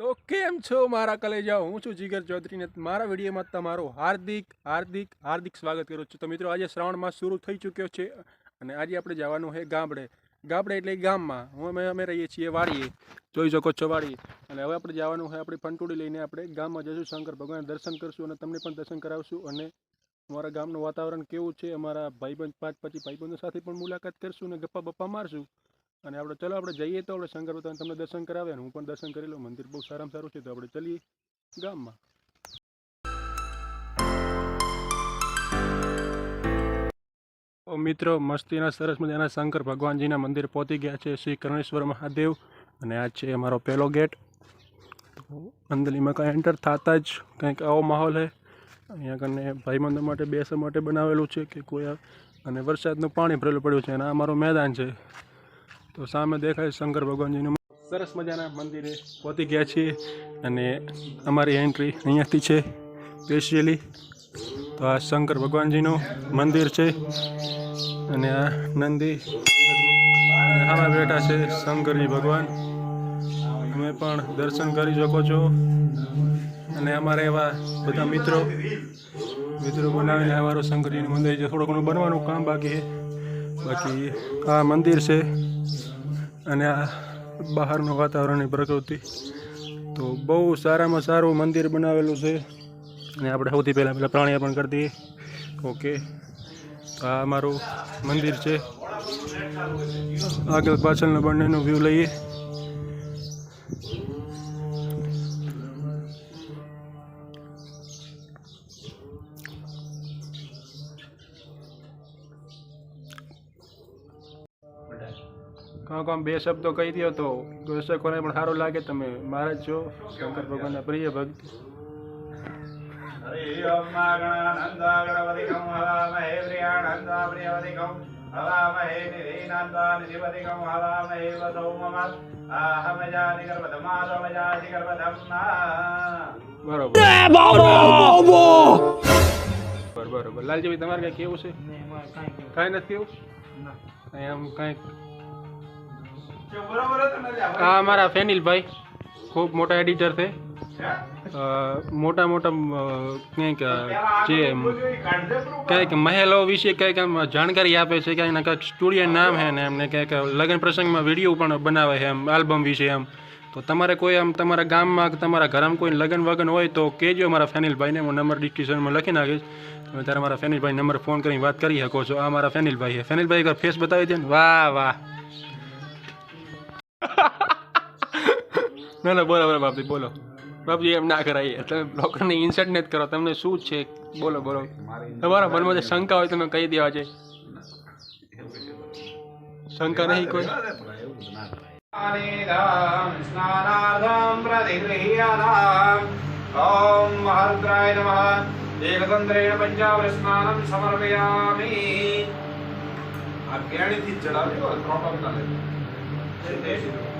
તો કેમ છો મારા કલેજા? હું છું જીગર ચૌધરીને મારા વિડીયોમાં તમારું હાર્દિક હાર્દિક હાર્દિક સ્વાગત કરું છું. તો મિત્રો, આજે શ્રાવણ માસ શરૂ થઈ ચૂક્યો છે અને આજે આપણે જવાનું છે ગામડે. ગામડે એટલે ગામમાં. હું, અમે અમે રહીએ છીએ વાડીએ. જોઈ શકો છો વાડીએ. અને હવે આપણે જવાનું છે આપણી ફંટુડી લઈને આપણે ગામમાં જઈશું. શંકર ભગવાન દર્શન કરશું અને તમને પણ દર્શન કરાવશું. અને અમારા ગામનું વાતાવરણ કેવું છે? અમારા ભાઈબંધ, પાંચ પછી ભાઈબંધો સાથે પણ મુલાકાત કરશું અને ગપ્પા બપ્પા મારશું. અને આપણે ચલો, આપણે જઈએ તો આપણે શંકર ભગવાન તમને દર્શન કરાવે અને હું પણ દર્શન કરી લઉં. મંદિર બહુ સારામાં સારું છે, તો આપણે ચલીએ ગામમાં. મિત્રો, મસ્તીના સરસ મજાના શંકર ભગવાનજીના મંદિર પહોંચી ગયા છે શ્રી કરણેશ્વર મહાદેવ. અને આ છે અમારો પહેલો ગેટ. તો અંદલીમાં કાંઈ એન્ટર થતા જ કંઈક આવો માહોલ છે. અહીંયા કને ભાઈબંધો માટે બેસવા માટે બનાવેલું છે કે કોઈ અને વરસાદનું પાણી ભરેલું પડ્યું છે અને આ અમારું મેદાન છે. તો સામે દેખાય શંકર ભગવાનજીનું સરસ મજાના મંદિરે પહોંચી ગયા છીએ અને અમારી એન્ટ્રી અહીંયાથી છે સ્પેશિયલી. તો આ શંકર ભગવાનજીનું મંદિર છે અને આ નંદી સામે બેઠા છે શંકરજી ભગવાન. તમે પણ દર્શન કરી શકો છો. અને અમારા એવા બધા મિત્રો મિત્રો બનાવીને અમારું શંકરજીનું મંદિર છે. થોડું ઘણું બનવાનું કામ બાકી છે. બાકી આ મંદિર છે. અને આ બહારનું વાતાવરણની પ્રકૃતિ. તો બહુ સારામાં સારું મંદિર બનાવેલું છે. અને આપણે સૌથી પહેલાં પહેલાં પ્રાણાયામ કરી દઈએ. ઓકે. આ અમારું મંદિર છે. આગળ પાછળના બંનેનો વ્યૂ લઈએ. કાં કામ બે શબ્દો કહી દો તો દર્શકોને પણ સારું લાગે તમે મારા જ છો શંકર ભગવાનના પ્રિય ભક્ત. હરિ ઓમ ગણાનંદા ગણપતિકં હવામહે પ્રિયાનંદા પ્રિયવતિકં હવામહે નિધીનંદા નિધિપતિકં હવામહે વસૌ મમ આહમજાનિ ગર્ભધમાસમજાનિ ગર્ભધમ્મા બરોબર બરોબર બરોબર. લાલજીભાઈ તમારે કઈ કેવું છે? કાંઈ નથી કેવું કાંઈ આમ આ અમારા ફેનિલભાઈ ખૂબ મોટા એડિટર છે. મોટા મોટા કંઈક જે કંઈક મહેલો વિશે કંઈક આમ જાણકારી આપે છે કે એના કંઈક સ્ટુડિયો નામ છે ને એમને કંઈક લગ્ન પ્રસંગમાં વીડિયો પણ બનાવે છે એમ આલ્બમ વિશે એમ. તો તમારે કોઈ આમ તમારા ગામમાં કે તમારા ઘરમાં કોઈ લગ્ન વગન હોય તો કહેજો મારા ફેનિલભાઈને હું નંબર ડિસ્ક્રિપ્શનમાં લખી નાખીશ. તમે ત્યારે મારા ફેનિલભાઈ નંબર ફોન કરીને વાત કરી શકો છો. આ મારા ફેનિલભાઈ છે. ફેનિલભાઈ એક ફેસ બતાવી દે ને. વાહ વાહ. ના ના બોલો બોલો બાપજી બોલો. બાપજી એમ ના કરાય. તમે બ્લોકરને ઇન્સર્ટ નથી કરો. તમને શું છે? બોલો બોલો. તમારા મનમાં જે શંકા હોય તમે કહી દેવા છે. શંકા નહીં કોઈ? ઓમ મહારુદ્રાય નમઃ. એકતંત્રેણ પંચાવર સમર્પયામિ. આ કેણીથી ચડાવ્યો પ્રોટોમ ના લે.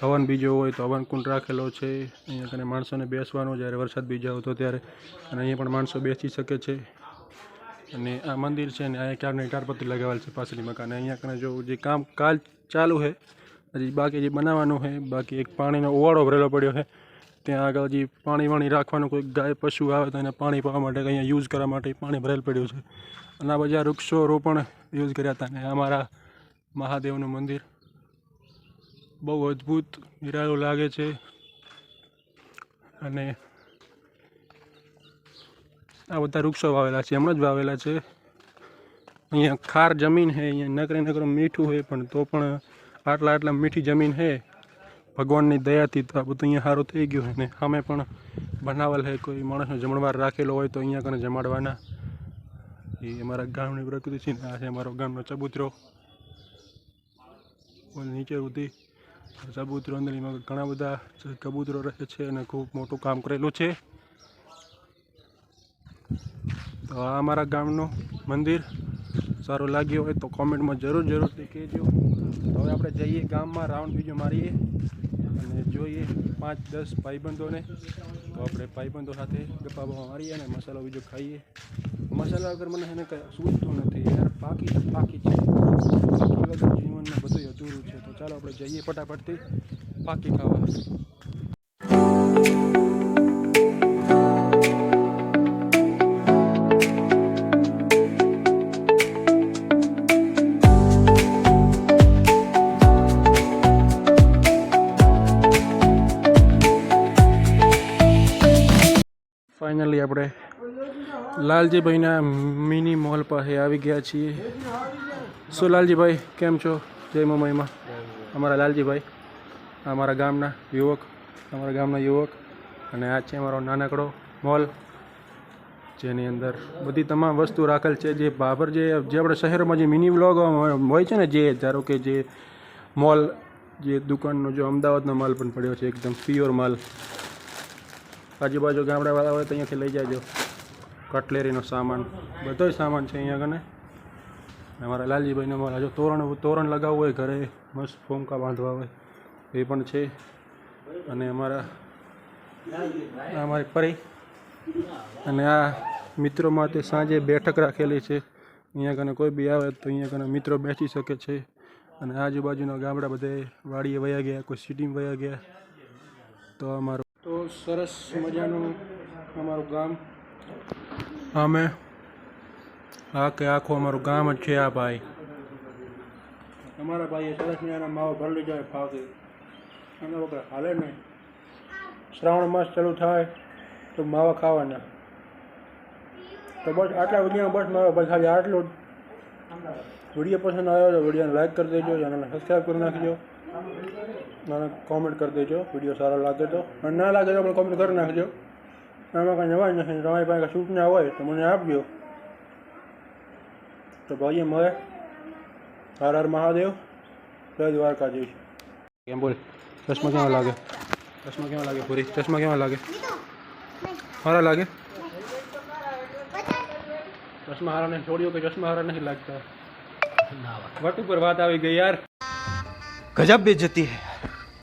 હવન બીજો હોય તો હવન કુંડ રાખેલો છે. અહીંયા કને માણસોને બેસવાનું જ્યારે વરસાદ બીજા આવતો ત્યારે. અને અહીંયા પણ માણસો બેસી શકે છે. અને આ મંદિર છે ને અહીંયા ક્યારની ટારપત્રી લગાવેલ છે પાછળની મકાન. અહીંયા કને જો જે કામ કાલ ચાલુ છે હજી બાકી જે બનાવવાનું છે બાકી એક પાણીનો ઓવાળો ભરેલો પડ્યો છે ત્યાં આગળ હજી પાણી વાણી રાખવાનું, કોઈ ગાય પશુ આવે તો એને પાણી પાવા માટે અહીંયા યુઝ કરવા માટે પાણી ભરેલ પડ્યું છે. અને આ બધા વૃક્ષો રોપણ યુઝ કર્યા હતા અને અમારા મહાદેવનું મંદિર. બહુ અદ્ભુત નિરાળો લાગે છે અને આ બધા વૃક્ષો વાવેલા છે હમણાં જ વાવેલા છે. અહીંયા ખાર જમીન છે, અહીંયા નકરે નકરું મીઠું છે, પણ તો પણ આટલા આટલા મીઠી જમીન છે. ભગવાનની દયાથી તો આ બધું અહીંયા સારું થઈ ગયું છે ને સામે પણ બનાવેલ છે, કોઈ માણસનો જમણવાર રાખેલો હોય તો અહીંયા કને જમાડવાના. એ અમારા ગામની પ્રકૃતિ છે આ છે અમારો ગામનો ચબૂતરો. નીચે સુધી ચબૂતરો અંદરમાં ઘણા બધા કબૂતરો રહે છે અને ખૂબ મોટું કામ કરેલું છે. તો આ અમારા ગામનું મંદિર. સારું લાગ્યું હોય તો કોમેન્ટમાં જરૂર જરૂરથી કહેજો. તો હવે આપણે જઈએ ગામમાં રાઉન્ડ બીજો મારીએ અને જોઈએ પાંચ દસ ભાઈબંધોને. તો આપણે ભાઈબંધો સાથે ગપ્પા મારીએ અને મસાલો બીજો ખાઈએ. મસાલા વગર મને એને કંઈ સૂચતું નથી યાર. બાકી તો બાકી છે. બાકી વગર જીવનમાં બધું અધૂરું છે. તો ચાલો આપણે જઈએ ફટાફટથી. પાકી ખાવા લાલજીભાઈના મિની મોલ પાસે આવી ગયા છીએ. શું લાલજીભાઈ, કેમ છો? જય મુંબઈમાં. અમારા લાલજીભાઈ, અમારા ગામના યુવક, અમારા ગામના યુવક, અને આ છે અમારો નાનકડો મોલ, જેની અંદર બધી તમામ વસ્તુ રાખેલ છે. જે બાબર જે જે આપણે શહેરોમાં જે મિની વ્લોગ હોય છે ને, જે ધારો કે જે મોલ, જે દુકાનનો જો અમદાવાદનો માલ પણ પડ્યો છે, એકદમ પ્યોર માલ. આજુબાજુ ગામડાવાળા હોય તો અહીંયાથી લઈ જાજો. કટલેરીનો સામાન બધો સામાન છે અહીંયા કને અમારા લાલજીભાઈને અમારા જો તોરણ તોરણ લગાવવું હોય ઘરે, મસ્ત ફોમકા બાંધવા હોય, એ પણ છે. અને અમારા, અમારી પરી અને આ મિત્રો માટે સાંજે બેઠક રાખેલી છે. અહીંયા કને કોઈ બી આવે તો અહીંયા કને મિત્રો બેસી શકે છે. અને આજુબાજુના ગામડા બધે વાડીએ વયા ગયા, કોઈ સિટીમાં વયા ગયા. તો અમારું તો સરસ મજાનું અમારું ગામ અમે આ કે આખું અમારું ગામ જ છે આ ભાઈ. અમારા ભાઈએ સરસ મજાના માવો ભરી જાય ફાવતી અને વગર હાલે નહીં. શ્રાવણ માસ ચાલુ થાય તો માવા ખાવાના. તો બસ આટલા વીડિયો બસ મારો ભાઈ ખાલી આટલું જ. વીડિયો પસંદ આવ્યો તો વિડીયોને લાઈક કરી દેજો ચેનલને સબસ્ક્રાઈબ કરી નાખજો. અને કોમેન્ટ કરી દેજો, વીડિયો સારો લાગે તો. અને ના લાગે તો પણ કોમેન્ટ કરી નાખજો. આમાં કંઈ નવાય નથી તમારી પાસે સૂચના હોય તો મને આપજો તો ભાઈએ મળે હર હર મહાદેવ જય દ્વારકાધીશ કેમ બોલ ચશ્મા કેવા લાગે ચશ્મા કેવા લાગે પૂરી ચશ્મા કેવા લાગે હારા લાગે ચશ્મા હારાને છોડ્યો કે ચશ્મા હારા નહીં લાગતા વટ ઉપર વાત આવી ગઈ યાર ગજબ બેજતી હૈ